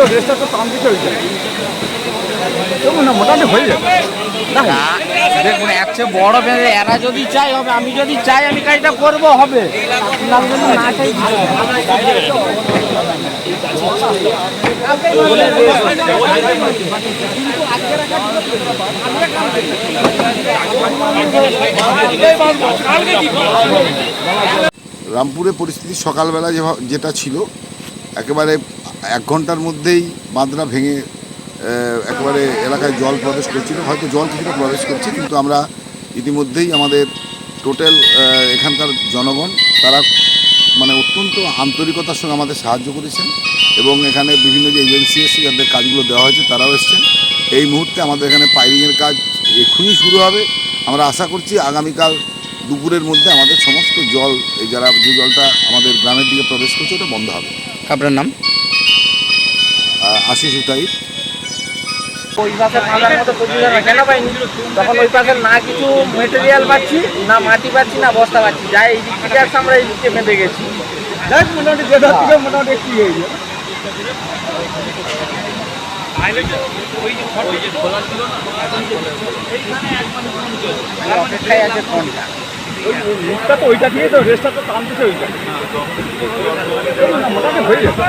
তো রেসটা তো না মোটামুটি হয়ে যাবে। না। না, দেখুন এর চেয়ে বড় বেঁধে এরা যদি চাই হবে। আমি যদি চাই আমি কাজটা করব হবে। কিছু। রামপুরে পরিস্থিতি সকালবেলা যেটা ছিল একেবারে এক ঘণ্টার মধ্যেই বাঁধরা ভেঙে একেবারে এলাকায় জল প্রবেশ করছিল। হয়তো জল কিছুটা প্রবেশ করছে, কিন্তু আমরা ইতিমধ্যেই আমাদের টোটাল এখানকার জনগণ, তারা মানে অত্যন্ত আন্তরিকতার সঙ্গে আমাদের সাহায্য করেছেন এবং এখানে বিভিন্ন যে এজেন্সি এসে যাদের কাজগুলো দেওয়া হয়েছে, তারাও এসছেন। এই মুহূর্তে আমাদের এখানে পাইলিংয়ের কাজ এক্ষুনি শুরু হবে। আমরা আশা করছি আগামীকাল দুপুরের মধ্যে আমাদের সমস্ত জল, এই যারা, যে জলটা আমাদের গ্রামের দিকে প্রবেশ করছে, ওটা বন্ধ হবে। আপনার নাম? আশিস উতাইত ওই পাশে ফাঁদার মতো পজিশন কেন পাইনি তখন ওই পাশে না কিছু মেটেরিয়াল পাচ্ছি না মাটি পাচ্ছি না বস্তা পাচ্ছি। যাই এই দিক থেকে আসছে আমরা এই দিকে বেঁধে গেছি। মোটামুটি যে ধার থেকে মোটামুটি একটু হয়ে যাবে। অপেক্ষায় আছে মুখটা তো ওইটা দিয়ে তো রেস্টটা তো টানতে চলছে দেখুন না মোটামুটি হয়ে যাবে